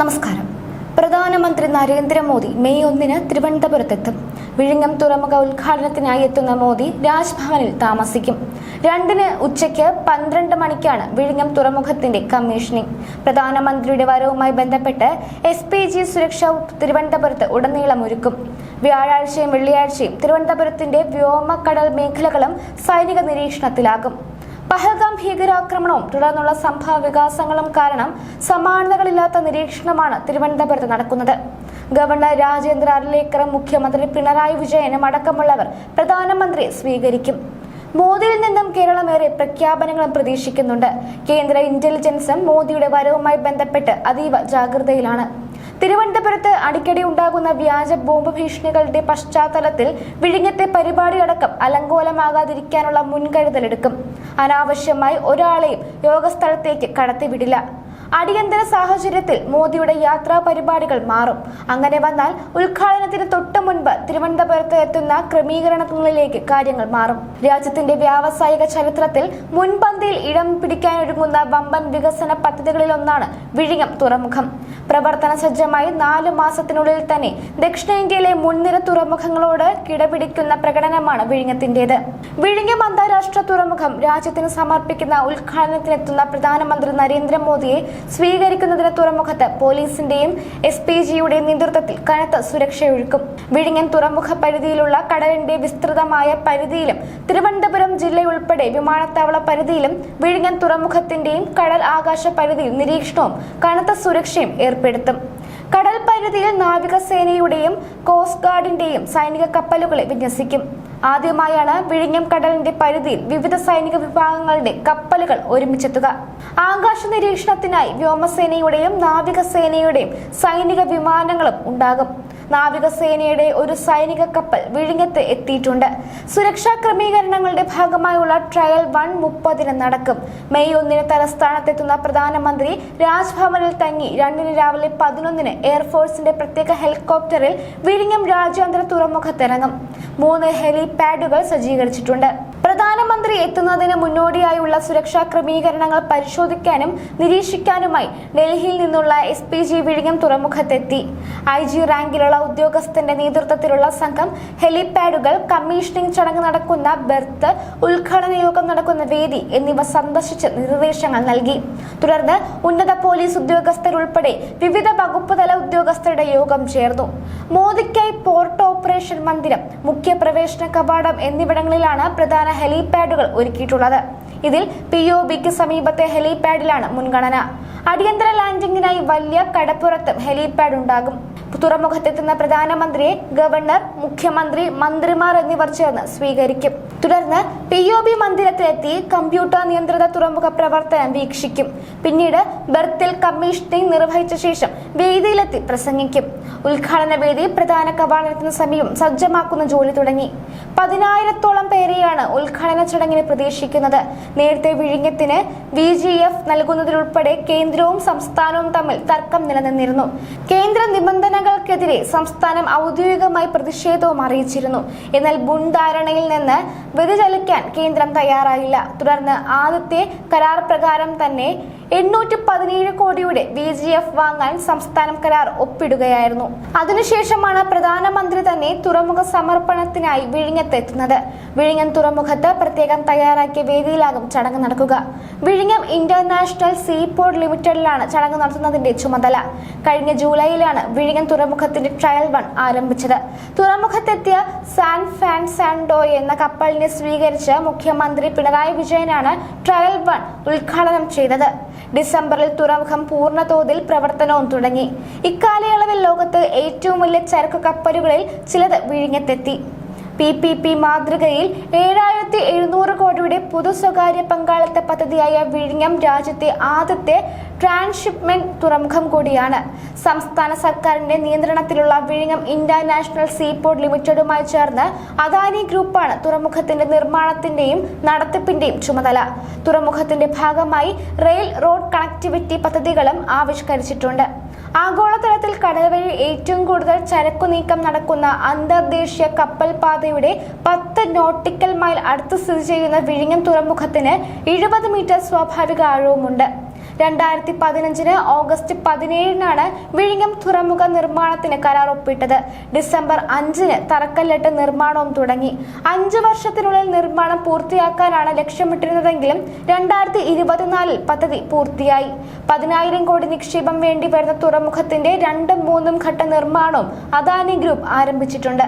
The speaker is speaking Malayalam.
നമസ്കാരം. പ്രധാനമന്ത്രി നരേന്ദ്രമോദി മെയ് ഒന്നിന് തിരുവനന്തപുരത്തെത്തും. വിഴിഞ്ഞം തുറമുഖ ഉദ്ഘാടനത്തിനായി എത്തുന്ന മോദി രാജ്ഭവനിൽ താമസിക്കും. രണ്ടിന് ഉച്ചയ്ക്ക് പന്ത്രണ്ട് മണിക്കാണ് വിഴിഞ്ഞം തുറമുഖത്തിന്റെ കമ്മീഷനിങ്. പ്രധാനമന്ത്രിയുടെ വരവുമായി ബന്ധപ്പെട്ട് എസ് പി ജി സുരക്ഷ തിരുവനന്തപുരത്ത് ഉടനീളം ഒരുക്കും. വ്യാഴാഴ്ചയും വെള്ളിയാഴ്ചയും തിരുവനന്തപുരത്തിന്റെ വ്യോമക്കടൽ മേഖലകളും സൈനിക നിരീക്ഷണത്തിലാകും. പഹൽഗാം ഭീകരാക്രമണവും തുടർന്നുള്ള സംഭവ വികാസങ്ങളും കാരണം സമാനതകളില്ലാത്ത നിരീക്ഷണമാണ് തിരുവനന്തപുരത്ത് നടക്കുന്നത്. ഗവർണർ രാജേന്ദ്ര അർലേക്കറും മുഖ്യമന്ത്രി പിണറായി വിജയനും അടക്കമുള്ളവർ പ്രധാനമന്ത്രിയെ സ്വീകരിക്കും. മോദിയിൽ നിന്നും കേരളമേറെ പ്രഖ്യാപനങ്ങളും പ്രതീക്ഷിക്കുന്നുണ്ട്. കേന്ദ്ര ഇന്റലിജൻസും മോദിയുടെ വരവുമായി ബന്ധപ്പെട്ട് അതീവ ജാഗ്രതയിലാണ്. തിരുവനന്തപുരത്ത് അടിക്കടി ഉണ്ടാകുന്ന വ്യാജ ബോംബ് ഭീഷണികളുടെ പശ്ചാത്തലത്തിൽ വിഴിഞ്ഞത്തെ പരിപാടിയടക്കം അലങ്കോലമാകാതിരിക്കാനുള്ള മുൻകരുതലെടുക്കും. അനാവശ്യമായി ഒരാളെയും യോഗസ്ഥലത്തേക്ക് കടത്തിവിടില്ല. അടിയന്തര സാഹചര്യത്തിൽ മോദിയുടെ യാത്രാ പരിപാടികൾ മാറും. അങ്ങനെ വന്നാൽ ഉദ്ഘാടനത്തിന് തൊട്ടു മുൻപ് തിരുവനന്തപുരത്ത് എത്തുന്ന ക്രമീകരണങ്ങളിലേക്ക് കാര്യങ്ങൾ മാറും. രാജ്യത്തിന്റെ വ്യാവസായിക ചരിത്രത്തിൽ മുൻപന്തിയിൽ ഇടം പിടിക്കാനൊരുങ്ങുന്ന വമ്പൻ വികസന പദ്ധതികളിലൊന്നാണ് വിഴിഞ്ഞം തുറമുഖം. പ്രവർത്തന സജ്ജമായി നാലു മാസത്തിനുള്ളിൽ തന്നെ ദക്ഷിണേന്ത്യയിലെ മുൻനിര തുറമുഖങ്ങളോട് കിടപിടിക്കുന്ന പ്രകടനമാണ് വിഴിഞ്ഞത്തിന്റേത്. വിഴിഞ്ഞം അന്താരാഷ്ട്ര തുറമുഖം രാജ്യത്തിന് സമർപ്പിക്കുന്ന ഉദ്ഘാടനത്തിനെത്തുന്ന പ്രധാനമന്ത്രി നരേന്ദ്രമോദിയെ സ്വീകരിക്കുന്നതിന് തുറമുഖത്ത് പോലീസിന്റെയും എസ് പി ജിയുടെയും നേതൃത്വത്തിൽ കനത്ത സുരക്ഷയൊഴുക്കും വിഴിഞ്ഞൻ തുറമുഖ പരിധിയിലുള്ള കടലിന്റെ വിസ്തൃതമായ പരിധിയിലും തിരുവനന്തപുരം ജില്ലയുൾപ്പെടെ വിമാനത്താവള പരിധിയിലും വിഴിഞ്ഞൻ തുറമുഖത്തിന്റെയും കടൽ ആകാശ പരിധിയിൽ നിരീക്ഷണവും കനത്ത സുരക്ഷയും ഏർപ്പെടുത്തും. കടൽ പരിധിയിൽ നാവികസേനയുടെയും കോസ്റ്റ് ഗാർഡിന്റെയും സൈനിക കപ്പലുകളെ വിന്യസിക്കും. ആദ്യമായാണ് വിഴിഞ്ഞം കടലിന്റെ പരിധിയിൽ വിവിധ സൈനിക വിഭാഗങ്ങളുടെ കപ്പലുകൾ ഒരുമിച്ചെത്തുക. ആകാശ നിരീക്ഷണത്തിനായി വ്യോമസേനയുടെയും നാവികസേനയുടെയും സൈനിക വിമാനങ്ങളും ഉണ്ടാകും. നാവികസേനയുടെ ഒരു സൈനിക കപ്പൽ വിഴിഞ്ഞത്ത് എത്തിയിട്ടുണ്ട്. സുരക്ഷാ ക്രമീകരണങ്ങളുടെ ഭാഗമായുള്ള ട്രയൽ വൺ മുപ്പതിന് നടക്കും. മെയ് ഒന്നിന് തലസ്ഥാനത്തെത്തുന്ന പ്രധാനമന്ത്രി രാജ്ഭവനിൽ തങ്ങി രണ്ടിന് രാവിലെ പതിനൊന്നിന് എയർഫോഴ്സിന്റെ പ്രത്യേക ഹെലികോപ്റ്ററിൽ വിഴിഞ്ഞം രാജ്യാന്തര തുറമുഖത്തിറങ്ങും. മൂന്ന് ഹെലിപാഡുകൾ സജ്ജീകരിച്ചിട്ടുണ്ട്. പ്രധാനമന്ത്രി എത്തുന്നതിന് മുന്നോടിയായുള്ള സുരക്ഷാ ക്രമീകരണങ്ങൾ പരിശോധിക്കാനും നിരീക്ഷിക്കാനുമായി ഡൽഹിയിൽ നിന്നുള്ള എസ് പി ജി വിഴിഞ്ഞം തുറമുഖത്തെത്തി. ഐ ജി റാങ്കിലുള്ള ഉദ്യോഗസ്ഥന്റെ നേതൃത്വത്തിലുള്ള സംഘം ഹെലിപാഡുകൾ കമ്മീഷനിംഗ് ചടങ്ങ് നടക്കുന്ന ബെർത്ത് ഉദ്ഘാടന യോഗം നടക്കുന്ന വേദി എന്നിവ സന്ദർശിച്ച് നിർദ്ദേശങ്ങൾ നൽകി. തുടർന്ന് ഉന്നത പോലീസ് ഉദ്യോഗസ്ഥരുൾപ്പെടെ വിവിധ വകുപ്പ് തല ഉദ്യോഗസ്ഥരുടെ യോഗം ചേർന്നു. മോദിക്കായി പോർട്ട് ഓപ്പറേഷൻ മന്ദിരം മുഖ്യ പ്രവേശന കവാടം എന്നിവിടങ്ങളിലാണ് പ്രധാന ഹെലിപാഡുകൾ ഒരുക്കിയിട്ടുള്ളത്. ഇതിൽ പി ഒ ബിക്ക് സമീപത്തെ ഹെലിപാഡിലാണ് മുൻഗണന. അടിയന്തര ലാൻഡിംഗിനായി വലിയ കടപ്പുറത്തും ഹെലിപാഡ് ഉണ്ടാകും. തുറമുഖത്തെത്തുന്ന പ്രധാനമന്ത്രിയെ ഗവർണർ മുഖ്യമന്ത്രി മന്ത്രിമാർ എന്നിവർ ചേർന്ന് സ്വീകരിക്കും. തുടർന്ന് പി ഒ ബി മന്ദിരത്തിലെത്തി കമ്പ്യൂട്ടർ നിയന്ത്രിത തുറമുഖ പ്രവർത്തനം വീക്ഷിക്കും. പിന്നീട് ബർത്തിൽ കമ്മീഷനിംഗ് നിർവഹിച്ച ശേഷം വേദിയിലെത്തി പ്രസംഗിക്കും. ഉദ്ഘാടന വേദി പ്രധാന കവാടത്തിന് സമീപം സജ്ജമാക്കുന്ന ജോലി തുടങ്ങി. പതിനായിരത്തോളം പേരെയാണ് ഉദ്ഘാടന ചടങ്ങിന് പ്രതീക്ഷിക്കുന്നത്. നേരത്തെ വിഴിഞ്ഞത്തിന് വി ജി എഫ് നൽകുന്നതിലുൾപ്പെടെ കേന്ദ്രവും സംസ്ഥാനവും തമ്മിൽ തർക്കം നിലനിന്നിരുന്നു. കേന്ദ്ര നിബന്ധനകൾക്കെതിരെ സംസ്ഥാനം ഔദ്യോഗികമായി പ്രതിഷേധവും അറിയിച്ചിരുന്നു. എന്നാൽ മുൻധാരണയിൽ നിന്ന് വ്യതിചലിക്കാൻ കേന്ദ്രം തയ്യാറായില്ല. തുടർന്ന് ആദ്യത്തെ കരാർ പ്രകാരം തന്നെ എണ്ണൂറ്റി പതിനേഴ് കോടിയുടെ വി ജി എഫ് വാങ്ങാൻ സംസ്ഥാനം കരാർ ഒപ്പിടുകയായിരുന്നു. അതിനുശേഷമാണ് പ്രധാനമന്ത്രി തന്നെ തുറമുഖ സമർപ്പണത്തിനായി വിഴിഞ്ഞത്തെത്തുന്നത്. വിഴിഞ്ഞം തുറമുഖത്ത് പ്രത്യേകം തയ്യാറാക്കിയ വേദിയിലാകും ചടങ്ങ് നടക്കുക. വിഴിഞ്ഞം ഇന്റർനാഷണൽ സീപോർട്ട് ലിമിറ്റഡിലാണ് ചടങ്ങ് നടത്തുന്നതിന്റെ ചുമതല. കഴിഞ്ഞ ജൂലൈയിലാണ് വിഴിഞ്ഞം തുറമുഖത്തിന്റെ ട്രയൽ വൺ ആരംഭിച്ചത്. തുറമുഖത്തെത്തിയ സാൻ ഫാൻ സാൻഡോ എന്ന കപ്പലിനെ സ്വീകരിച്ച് മുഖ്യമന്ത്രി പിണറായി വിജയനാണ് ട്രയൽ വൺ ഉദ്ഘാടനം ചെയ്തത്. ഡിസംബറിൽ തുറമുഖം പൂർണതോതിൽ പ്രവർത്തനവും തുടങ്ങി. ഇക്കാലയളവിൽ ലോകത്ത് ഏറ്റവും വലിയ ചരക്ക് കപ്പലുകളിൽ ചിലത് വിഴിഞ്ഞത്തെത്തി. പി പി പി മാതൃകയിൽ ഏഴായിരത്തി എഴുന്നൂറ് കോടിയുടെ പൊതു സ്വകാര്യ പങ്കാളിത്ത പദ്ധതിയായ വിഴിഞ്ഞം രാജ്യത്തെ ആദ്യത്തെ ട്രാൻസ്ഷിപ്മെന്റ് തുറമുഖം കൂടിയാണ്. സംസ്ഥാന സർക്കാരിന്റെ നിയന്ത്രണത്തിലുള്ള വിഴിഞ്ഞം ഇന്റർനാഷണൽ സീപോർട്ട് ലിമിറ്റഡുമായി ചേർന്ന് അദാനി ഗ്രൂപ്പാണ് തുറമുഖത്തിന്റെ നിർമ്മാണത്തിന്റെയും നടത്തിപ്പിന്റെയും ചുമതല. തുറമുഖത്തിന്റെ ഭാഗമായി റെയിൽ റോഡ് കണക്ടിവിറ്റി പദ്ധതികളും ആവിഷ്കരിച്ചിട്ടുണ്ട്. ആഗോളതലത്തിൽ കടൽ വഴി ഏറ്റവും കൂടുതൽ ചരക്കു നീക്കം നടക്കുന്ന അന്തർദേശീയ കപ്പൽ പാതയുടെ പത്ത് നോട്ടിക്കൽ മൈൽ അടുത്ത് സ്ഥിതി ചെയ്യുന്ന വിഴിഞ്ഞം തുറമുഖത്തിന് എഴുപത് മീറ്റർ സ്വാഭാവിക ആഴവുമുണ്ട്. രണ്ടായിരത്തി പതിനഞ്ചിന് ഓഗസ്റ്റ് പതിനേഴിനാണ് വിഴിഞ്ഞം തുറമുഖ നിർമ്മാണത്തിന് കരാർ ഒപ്പിട്ടത്. ഡിസംബർ അഞ്ചിന് തറക്കല്ലിട്ട് നിർമ്മാണവും തുടങ്ങി. അഞ്ച് വർഷത്തിനുള്ളിൽ നിർമ്മാണം പൂർത്തിയാക്കാനാണ് ലക്ഷ്യമിട്ടിരുന്നതെങ്കിലും രണ്ടായിരത്തി ഇരുപത്തിനാലിൽ പദ്ധതി പൂർത്തിയായി. പതിനായിരം കോടി നിക്ഷേപം വേണ്ടി വരുന്ന തുറമുഖത്തിന്റെ രണ്ടും മൂന്നും ഘട്ട നിർമ്മാണവും അദാനി ഗ്രൂപ്പ് ആരംഭിച്ചിട്ടുണ്ട്.